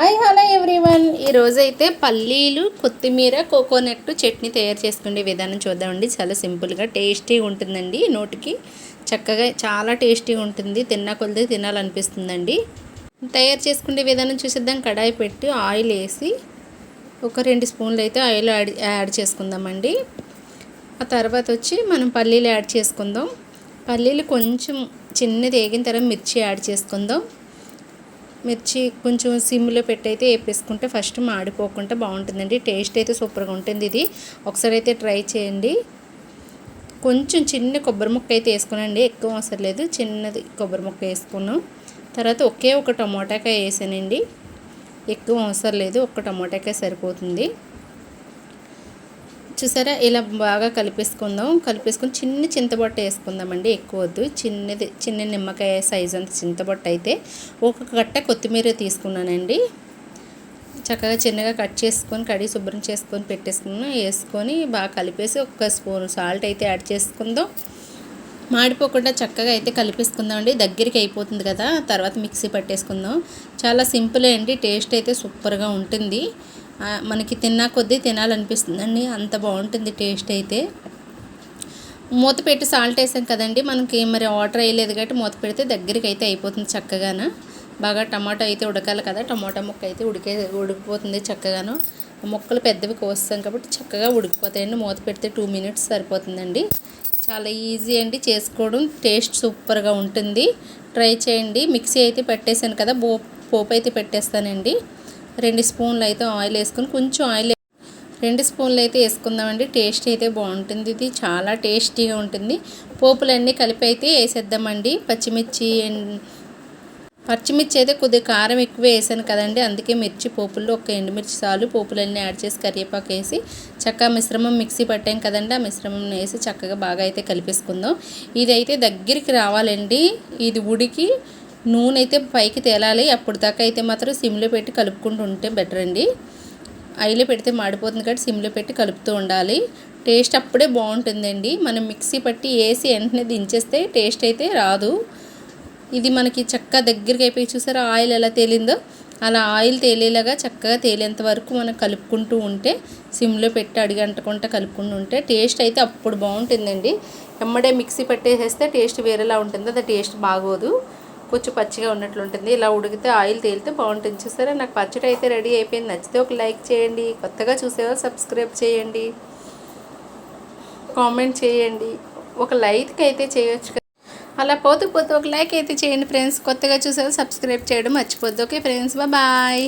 Hi hello everyone. ఈరోజైతే పల్లీలు కొత్తిమీర కోకోనట్ చట్నీ తయారు చేసుకునే విధానం చూద్దామండి. చాలా సింపుల్గా టేస్టీగా ఉంటుందండి. నోటికి చక్కగా చాలా టేస్టీగా ఉంటుంది. తిన్నా కొలిది తినాలనిపిస్తుందండి. తయారు చేసుకునే విధానం చూసిద్దాం. కడాయి పెట్టి ఆయిల్ వేసి ఒక రెండు స్పూన్లు అయితే ఆయిల్ యాడ్ యాడ్ చేసుకుందామండి. ఆ తర్వాత వచ్చి మనం పల్లీలు యాడ్ చేసుకుందాం. పల్లీలు కొంచెం చిన్నది వేగిన తర్వాత మిర్చి యాడ్ చేసుకుందాం. మిర్చి కొంచెం సిమ్లో పెట్టి అయితే వేపేసుకుంటే ఫస్ట్ మాడిపోకుండా బాగుంటుందండి. టేస్ట్ అయితే సూపర్గా ఉంటుంది ఇది. ఒకసారి అయితే ట్రై చేయండి. కొంచెం చిన్న కొబ్బరి ముక్క అయితే వేసుకున్నాండి ఎక్కువ అవసరం లేదు. చిన్నది కొబ్బరి ముక్క వేసుకున్నాం. తర్వాత ఒకే ఒక టమోటాకాయ వేసానండి. ఎక్కువ అవసరం లేదు. ఒక్క టమోటాకాయ సరిపోతుంది. చూసారా? ఇలా బాగా కలిపేసుకుందాం. కలిపేసుకొని చిన్న చింతబొట్ట వేసుకుందామండి. ఎక్కువ వద్దు. చిన్నది చిన్న నిమ్మకాయ సైజ్ అంత చింతబొట్ట అయితే ఒక కట్ట కొత్తిమీర తీసుకున్నానండి. చక్కగా చిన్నగా కట్ చేసుకొని కడిగి శుభ్రం చేసుకొని పెట్టేసుకున్నాం వేసుకొని బాగా కలిపేసి ఒక స్పూన్ సాల్ట్ అయితే యాడ్ చేసుకుందాం. మాడిపోకుండా చక్కగా అయితే కలిపేసుకుందాం దగ్గరికి అయిపోతుంది కదా. తర్వాత మిక్సీ పట్టేసుకుందాం. చాలా సింపుల్ అండి. టేస్ట్ అయితే సూపర్గా ఉంటుంది. మనకి తిన్నా కొద్దీ తినాలనిపిస్తుందండి. అంత బాగుంటుంది టేస్ట్ అయితే. మూత పెట్టి సాల్ట్ వేసాం కదండి. మనకి మరి వాటర్ వేయలేదు కాబట్టి మూత పెడితే దగ్గరికి అయితే అయిపోతుంది చక్కగాను. బాగా టమాటో అయితే ఉడకాలి కదా. టమాటా ముక్క అయితే ఉడికే ఉడికిపోతుంది చక్కగాను. ముక్కలు పెద్దవి కోస్తాం కాబట్టి చక్కగా ఉడికిపోతాయండి. మూత పెడితే టూ మినిట్స్ సరిపోతుందండి. చాలా ఈజీ అండి చేసుకోవడం. టేస్ట్ సూపర్గా ఉంటుంది. ట్రై చేయండి. మిక్సీ అయితే పెట్టేశాను కదా. బో పోపు అయితే పెట్టేస్తానండి. రెండు స్పూన్లు అయితే ఆయిల్ వేసుకొని కొంచెం ఆయిల్ రెండు స్పూన్లు అయితే వేసుకుందామండి. టేస్ట్ అయితే బాగుంటుంది ఇది. చాలా టేస్టీగా ఉంటుంది. పోపులన్నీ కలిపి అయితే వేసేద్దామండి. పచ్చిమిర్చి పచ్చిమిర్చి అయితే కొద్దిగా కారం ఎక్కువ వేసాను కదండి. అందుకే మిర్చి పోపుల్లో ఒక ఎండుమిర్చి చాలు. పోపులన్నీ యాడ్ చేసి కరివేపాకు వేసి చక్కగా మిశ్రమం మిక్సీ పట్టాం కదండి. ఆ మిశ్రమం వేసి చక్కగా బాగా అయితే కలిపేసుకుందాం. ఇది అయితే దగ్గరికి రావాలండి. ఇది ఉడికి నూనె అయితే పైకి తేలాలి. అప్పుడు దాకా అయితే మాత్రం సిమ్లో పెట్టి కలుపుకుంటూ ఉంటే బెటర్ అండి. ఆయిల్ పెడితే మాడిపోతుంది కాబట్టి సిమ్లో పెట్టి కలుపుతూ ఉండాలి. టేస్ట్ అప్పుడే బాగుంటుందండి. మనం మిక్సీ పట్టి వేసి వెంటనే దించేస్తే టేస్ట్ అయితే రాదు. ఇది మనకి చక్కగా దగ్గరికి అయిపోయి చూసారా ఆయిల్ ఎలా తేలిందో? అలా ఆయిల్ తేలేలాగా చక్కగా తేలేంత వరకు మనం కలుపుకుంటూ ఉంటే సిమ్లో పెట్టి అడిగంటకుండా కలుపుకుంటూ ఉంటే టేస్ట్ అయితే అప్పుడు బాగుంటుందండి. ఎమ్మడే మిక్సీ పట్టేసేస్తే టేస్ట్ వేరేలా ఉంటుంది. అది టేస్ట్ బాగోదు. కొంచెం పచ్చిగా ఉన్నట్లు ఉంటుంది. ఇలా ఉడికితే ఆయిల్ తేలితే బాగుంటుంది. చూసారా? నాకు పచ్చడి అయితే రెడీ అయిపోయింది. నచ్చితే ఒక లైక్ చేయండి. కొత్తగా చూసేవాళ్ళు సబ్స్క్రైబ్ చేయండి. కామెంట్ చేయండి. ఒక లైక్ అయితే చేయొచ్చు అలా పోతూ పోతూ ఒక లైక్ అయితే చేయండి ఫ్రెండ్స్. కొత్తగా చూసేవాళ్ళు సబ్స్క్రైబ్ చేయడం మర్చిపోద్దు. Okay friends. బాయ్.